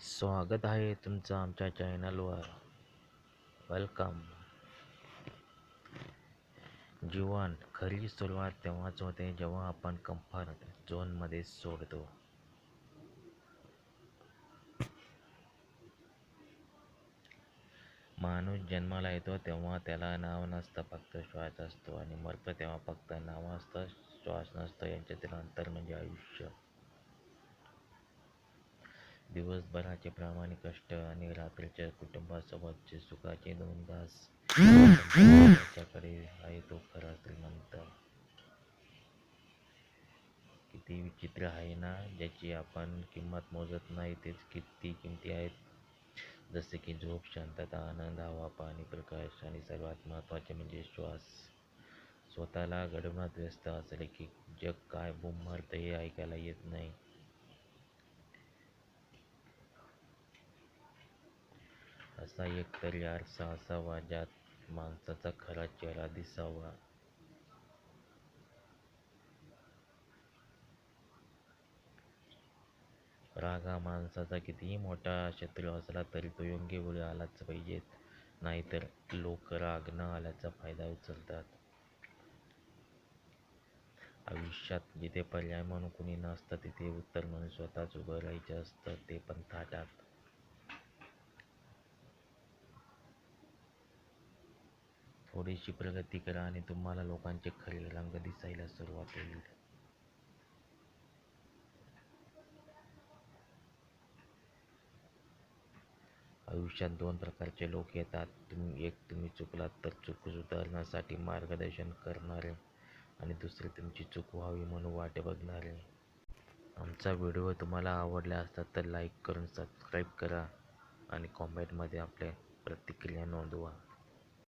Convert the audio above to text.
स्वागत आहे तुमचं आमच्या चॅनलवर. वेलकम जीवन खरी सुरुवात तेव्हाच होते जेव्हा आपण कम्फर्ट झोनमध्ये सोडतो. माणूस जन्माला येतो तेव्हा त्याला नाव नसतं फक्त श्वास असतो. आणि मरतो तेव्हा फक्त नाव असतं श्वास नसतं. यांच्यातील अंतर म्हणजे आयुष्य. दिवसभराचे प्रामाणिक कष्ट आणि रात्रीच्या कुटुंबासोबतचे सुखाचे दोन तास त्याच्याकडे आहे तो खरा श्रीमंत. किती विचित्र आहे ना ज्याची आपण किंमत मोजत नाही तेच किती किमती आहेत. जसे की झोप शांतता आनंद हवा पाणी प्रकाश आणि सर्वात महत्त्वाचे म्हणजे श्वास. स्वतःला घडवण्यात व्यस्त असले की जग काय बुम मारतं हे ऐकायला येत नाही. असा एक तरी आरसा असावा ज्यात माणसाचा खरा चेहरा दिसावा. राग हा माणसाचा कितीही मोठा शत्रू असला तरी तो योग्य वेळी आलाच पाहिजेत नाहीतर लोक राग न आल्याचा फायदा उचलतात. आयुष्यात जिथे पर्याय म्हणून कुणी नसतं तिथे उत्तर म्हणून स्वतःच उभं राहायचं असतं ते पण थाटा थोडीशी प्रगती करा आणि तुम्हाला लोकांचे खरे रंग दिसायला सुरुवात होईल. आयुष्यात दोन प्रकारचे लोक येतात. तुम्ही एक तुम्ही चुकलात तर चूक सुधारण्यासाठी मार्गदर्शन करणारे आणि दुसरे तुमची चूक व्हावी म्हणून वाट बघणारे. आमचा व्हिडिओ तुम्हाला आवडला असतात तर लाईक करून सबस्क्राईब करा आणि कॉमेंटमध्ये आपल्या प्रतिक्रिया नोंदवा.